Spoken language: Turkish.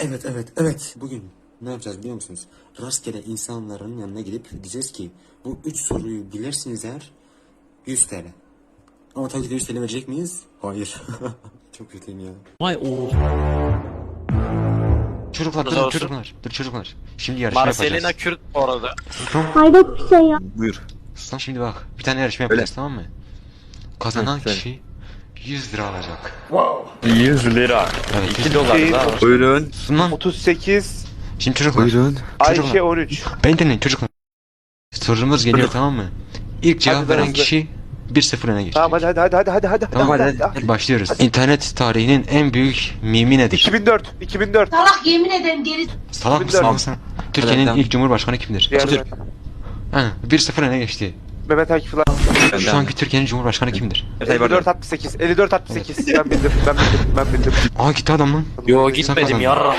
Evet evet evet. Bugün ne yapacağız biliyor musunuz? Rastgele insanların yanına gidip diyeceğiz ki bu üç soruyu bilirsiniz eğer 100 TL. Ama tabii ki de 100 TL verecek miyiz? Hayır. Çok kötüyüm ya. Vay oğul. Çocuklar Nasıl dur olsun? çocuklar. Dur çocuklar. Şimdi yarışma Marcelina yapacağız. Kürt bu arada. Hayret bir şey ya. Buyur. Sus lan şimdi bak. Bir tane yarışma yapacağız tamam mı? Kazanan kişi 100 lira alacak. 100 lira. Evet. 2 dolar da. Buyurun. Sus lan. 38 Şimdi çocuklar. Buyurun. Ayşe Çocuklar. 13. Beni dinleyin çocuklar. Sorumuz geliyor tamam mı? İlk cevap Hadi veren kişi 1-0 öne geçecek. Tamam hadi hadi hadi hadi hadi hadi. Tamam hadi, hadi, hadi, hadi. başlıyoruz. İnternet tarihinin en büyük mimi nedir? 2004 2004. Salak yemin ederim geri Salak mısın 2004. lan sen? Türkiye'nin Hadi, ilk cumhurbaşkanı kimdir? Diğer Ha, 1-0 öne geçti. Mehmet Akif Şu anki Türkiye'nin cumhurbaşkanı kimdir? 54 68 54 68 ben bildim ben bildim ben bildim. Aa gitti adam lan. Yo gitmedim yarra.